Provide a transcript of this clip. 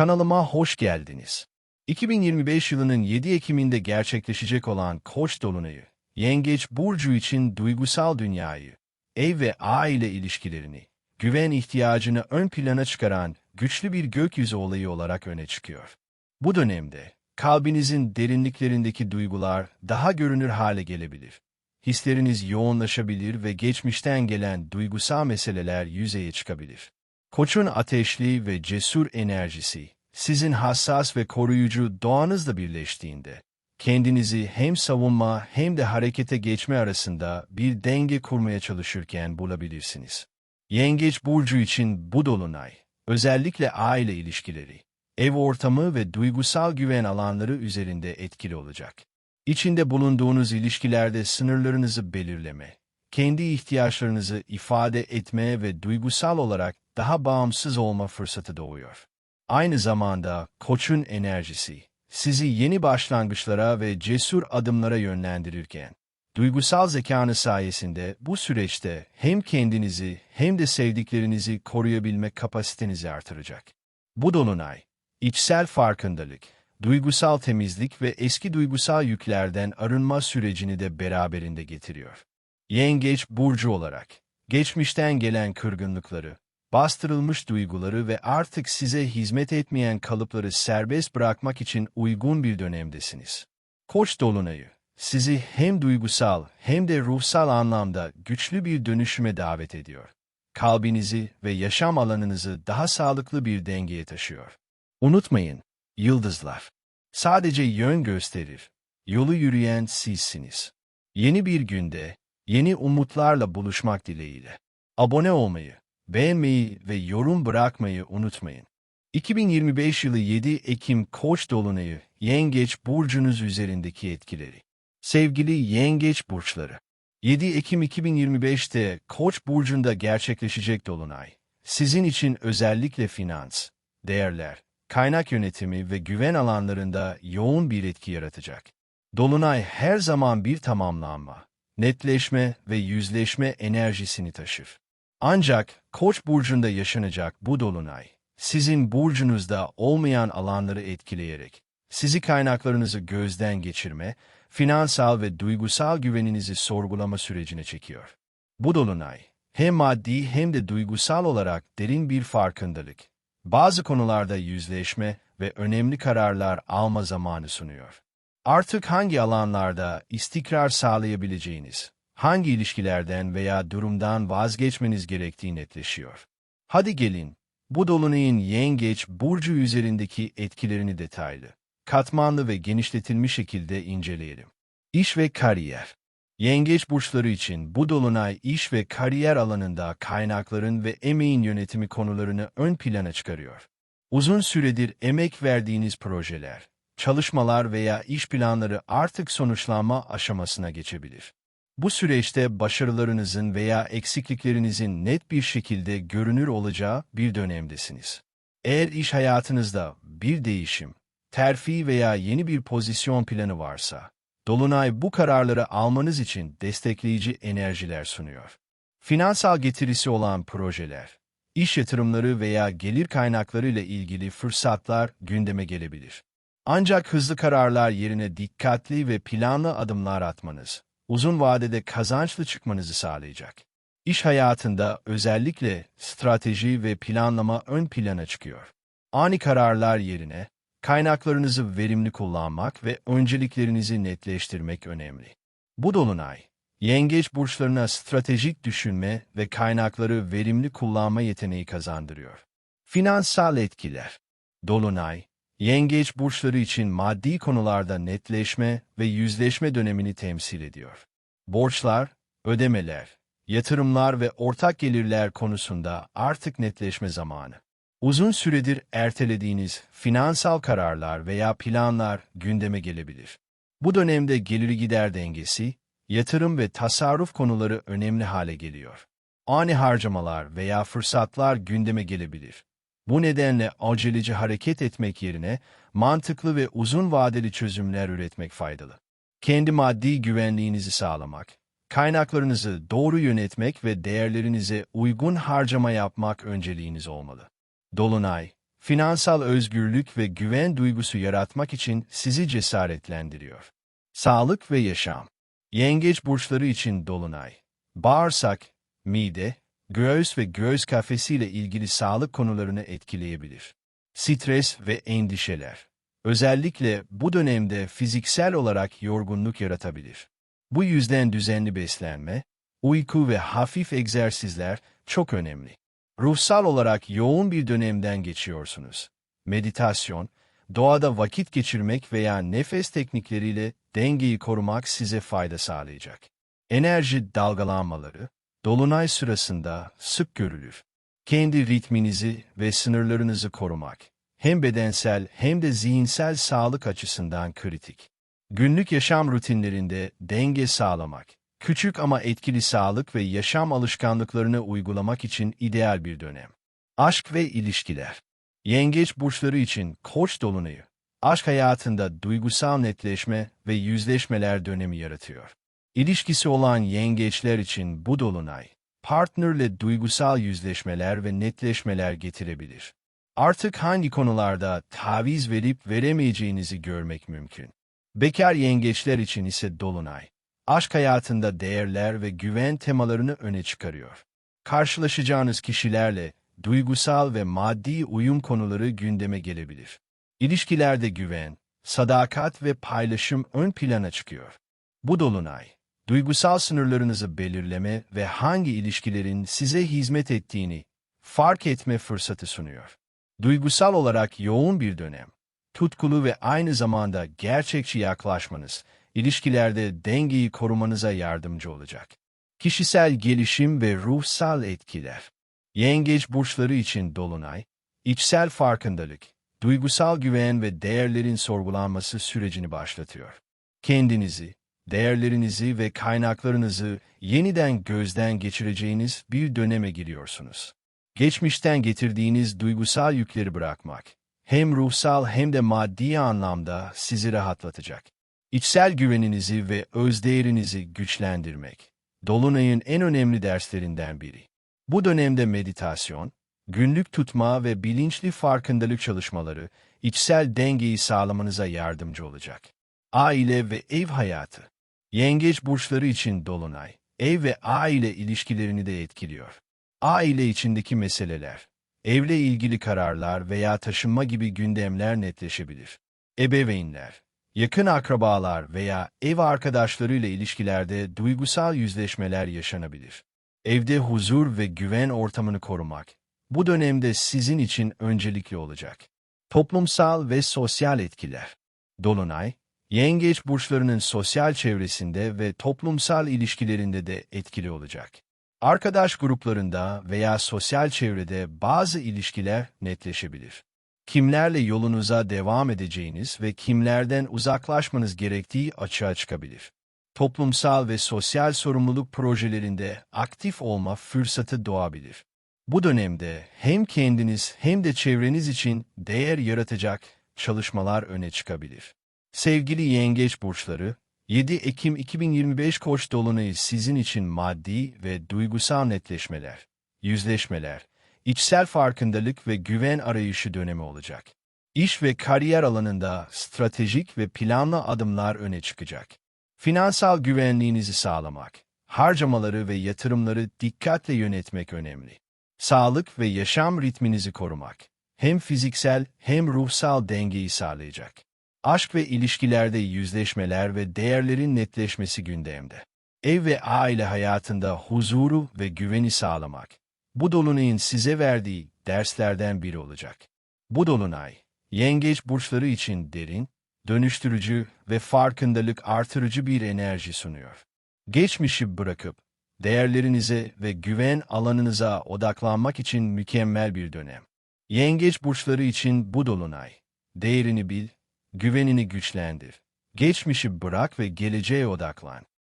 Kanalıma hoş geldiniz. 2025 yılının 7 Ekim'inde gerçekleşecek olan Koç dolunayı, Yengeç burcu için duygusal dünyayı, ev ve aile ilişkilerini, güven ihtiyacını ön plana çıkaran güçlü bir gökyüzü olayı olarak öne çıkıyor. Bu dönemde kalbinizin derinliklerindeki duygular daha görünür hale gelebilir. Hisleriniz yoğunlaşabilir ve geçmişten gelen duygusal meseleler yüzeye çıkabilir. Koçun ateşli ve cesur enerjisi, sizin hassas ve koruyucu doğanızla birleştiğinde, kendinizi hem savunma hem de harekete geçme arasında bir denge kurmaya çalışırken bulabilirsiniz. Yengeç burcu için bu dolunay, özellikle aile ilişkileri, ev ortamı ve duygusal güven alanları üzerinde etkili olacak. İçinde bulunduğunuz ilişkilerde sınırlarınızı belirleme, kendi ihtiyaçlarınızı ifade etme ve duygusal olarak daha bağımsız olma fırsatı doğuyor. Aynı zamanda koçun enerjisi, sizi yeni başlangıçlara ve cesur adımlara yönlendirirken, duygusal zekanız sayesinde bu süreçte hem kendinizi hem de sevdiklerinizi koruyabilme kapasitenizi artıracak. Bu dolunay, içsel farkındalık, duygusal temizlik ve eski duygusal yüklerden arınma sürecini de beraberinde getiriyor. Yengeç burcu olarak, geçmişten gelen kırgınlıkları, bastırılmış duyguları ve artık size hizmet etmeyen kalıpları serbest bırakmak için uygun bir dönemdesiniz. Koç dolunayı, sizi hem duygusal hem de ruhsal anlamda güçlü bir dönüşüme davet ediyor. Kalbinizi ve yaşam alanınızı daha sağlıklı bir dengeye taşıyor. Unutmayın, yıldızlar sadece yön gösterir, yolu yürüyen sizsiniz. Yeni bir günde, yeni umutlarla buluşmak dileğiyle. Abone olmayı, beğenmeyi ve yorum bırakmayı unutmayın. 2025 yılı 7 Ekim Koç dolunayı Yengeç burcunuz üzerindeki etkileri. Sevgili Yengeç burçları, 7 Ekim 2025'te Koç burcunda gerçekleşecek dolunay. Sizin için özellikle finans, değerler, kaynak yönetimi ve güven alanlarında yoğun bir etki yaratacak. Dolunay her zaman bir tamamlanma, netleşme ve yüzleşme enerjisini taşır. Ancak Koç burcunda yaşanacak bu dolunay, sizin burcunuzda olmayan alanları etkileyerek, sizi kaynaklarınızı gözden geçirme, finansal ve duygusal güveninizi sorgulama sürecine çekiyor. Bu dolunay, hem maddi hem de duygusal olarak derin bir farkındalık, bazı konularda yüzleşme ve önemli kararlar alma zamanı sunuyor. Artık hangi alanlarda istikrar sağlayabileceğiniz, hangi ilişkilerden veya durumdan vazgeçmeniz gerektiği netleşiyor. Hadi gelin, bu dolunayın yengeç burcu üzerindeki etkilerini detaylı, katmanlı ve genişletilmiş şekilde inceleyelim. İş ve kariyer Yengeç burçları için bu dolunay iş ve kariyer alanında kaynakların ve emeğin yönetimi konularını ön plana çıkarıyor. Uzun süredir emek verdiğiniz projeler, çalışmalar veya iş planları artık sonuçlanma aşamasına geçebilir. Bu süreçte başarılarınızın veya eksikliklerinizin net bir şekilde görünür olacağı bir dönemdesiniz. Eğer iş hayatınızda bir değişim, terfi veya yeni bir pozisyon planı varsa, Dolunay bu kararları almanız için destekleyici enerjiler sunuyor. Finansal getirisi olan projeler, iş yatırımları veya gelir kaynakları ile ilgili fırsatlar gündeme gelebilir. Ancak hızlı kararlar yerine dikkatli ve planlı adımlar atmanız, uzun vadede kazançlı çıkmanızı sağlayacak. İş hayatında özellikle strateji ve planlama ön plana çıkıyor. Ani kararlar yerine kaynaklarınızı verimli kullanmak ve önceliklerinizi netleştirmek önemli. Bu dolunay, yengeç burçlarına stratejik düşünme ve kaynakları verimli kullanma yeteneği kazandırıyor. Finansal etkiler Dolunay, yengeç burçları için maddi konularda netleşme ve yüzleşme dönemini temsil ediyor. Borçlar, ödemeler, yatırımlar ve ortak gelirler konusunda artık netleşme zamanı. Uzun süredir ertelediğiniz finansal kararlar veya planlar gündeme gelebilir. Bu dönemde geliri gider dengesi, yatırım ve tasarruf konuları önemli hale geliyor. Ani harcamalar veya fırsatlar gündeme gelebilir. Bu nedenle aceleci hareket etmek yerine mantıklı ve uzun vadeli çözümler üretmek faydalı. Kendi maddi güvenliğinizi sağlamak, kaynaklarınızı doğru yönetmek ve değerlerinize uygun harcama yapmak önceliğiniz olmalı. Dolunay, finansal özgürlük ve güven duygusu yaratmak için sizi cesaretlendiriyor. Sağlık ve yaşam. Yengeç burçları için dolunay. Bağırsak, mide, göğüs ve göğüs kafesiyle ilgili sağlık konularını etkileyebilir. Stres ve endişeler. Özellikle bu dönemde fiziksel olarak yorgunluk yaratabilir. Bu yüzden düzenli beslenme, uyku ve hafif egzersizler çok önemli. Ruhsal olarak yoğun bir dönemden geçiyorsunuz. Meditasyon, doğada vakit geçirmek veya nefes teknikleriyle dengeyi korumak size fayda sağlayacak. Enerji dalgalanmaları, dolunay sırasında sık görülür. Kendi ritminizi ve sınırlarınızı korumak, hem bedensel hem de zihinsel sağlık açısından kritik. Günlük yaşam rutinlerinde denge sağlamak, küçük ama etkili sağlık ve yaşam alışkanlıklarını uygulamak için ideal bir dönem. Aşk ve ilişkiler Yengeç burçları için koç dolunayı, aşk hayatında duygusal netleşme ve yüzleşmeler dönemi yaratıyor. İlişkisi olan yengeçler için bu dolunay, partnerle duygusal yüzleşmeler ve netleşmeler getirebilir. Artık hangi konularda taviz verip veremeyeceğinizi görmek mümkün. Bekar yengeçler için ise dolunay, aşk hayatında değerler ve güven temalarını öne çıkarıyor. Karşılaşacağınız kişilerle duygusal ve maddi uyum konuları gündeme gelebilir. İlişkilerde güven, sadakat ve paylaşım ön plana çıkıyor. Bu dolunay, duygusal sınırlarınızı belirleme ve hangi ilişkilerin size hizmet ettiğini fark etme fırsatı sunuyor. Duygusal olarak yoğun bir dönem, tutkulu ve aynı zamanda gerçekçi yaklaşmanız, ilişkilerde dengeyi korumanıza yardımcı olacak. Kişisel gelişim ve ruhsal etkiler. Yengeç burçları için dolunay, içsel farkındalık, duygusal güven ve değerlerin sorgulanması sürecini başlatıyor. Kendinizi, değerlerinizi ve kaynaklarınızı yeniden gözden geçireceğiniz bir döneme giriyorsunuz. Geçmişten getirdiğiniz duygusal yükleri bırakmak, hem ruhsal hem de maddi anlamda sizi rahatlatacak. İçsel güveninizi ve özdeğerinizi güçlendirmek, Dolunay'ın en önemli derslerinden biri. Bu dönemde meditasyon, günlük tutma ve bilinçli farkındalık çalışmaları içsel dengeyi sağlamanıza yardımcı olacak. Aile ve ev hayatı Yengeç burçları için Dolunay, ev ve aile ilişkilerini de etkiliyor. Aile içindeki meseleler, evle ilgili kararlar veya taşınma gibi gündemler netleşebilir. Ebeveynler, yakın akrabalar veya ev arkadaşlarıyla ilişkilerde duygusal yüzleşmeler yaşanabilir. Evde huzur ve güven ortamını korumak, bu dönemde sizin için öncelikli olacak. Toplumsal ve sosyal etkiler. Dolunay, yengeç burçlarının sosyal çevresinde ve toplumsal ilişkilerinde de etkili olacak. Arkadaş gruplarında veya sosyal çevrede bazı ilişkiler netleşebilir. Kimlerle yolunuza devam edeceğiniz ve kimlerden uzaklaşmanız gerektiği açığa çıkabilir. Toplumsal ve sosyal sorumluluk projelerinde aktif olma fırsatı doğabilir. Bu dönemde hem kendiniz hem de çevreniz için değer yaratacak çalışmalar öne çıkabilir. Sevgili yengeç burçları, 7 Ekim 2025 Koç dolunayı sizin için maddi ve duygusal netleşmeler, yüzleşmeler, içsel farkındalık ve güven arayışı dönemi olacak. İş ve kariyer alanında stratejik ve planlı adımlar öne çıkacak. Finansal güvenliğinizi sağlamak, harcamaları ve yatırımları dikkatle yönetmek önemli. Sağlık ve yaşam ritminizi korumak, hem fiziksel hem ruhsal dengeyi sağlayacak. Aşk ve ilişkilerde yüzleşmeler ve değerlerin netleşmesi gündemde. Ev ve aile hayatında huzuru ve güveni sağlamak, bu dolunayın size verdiği derslerden biri olacak. Bu dolunay, yengeç burçları için derin, dönüştürücü ve farkındalık artırıcı bir enerji sunuyor. Geçmişi bırakıp, değerlerinize ve güven alanınıza odaklanmak için mükemmel bir dönem. Yengeç burçları için bu dolunay, değerini bil, güvenini güçlendir. Geçmişi bırak ve geleceğe odaklan.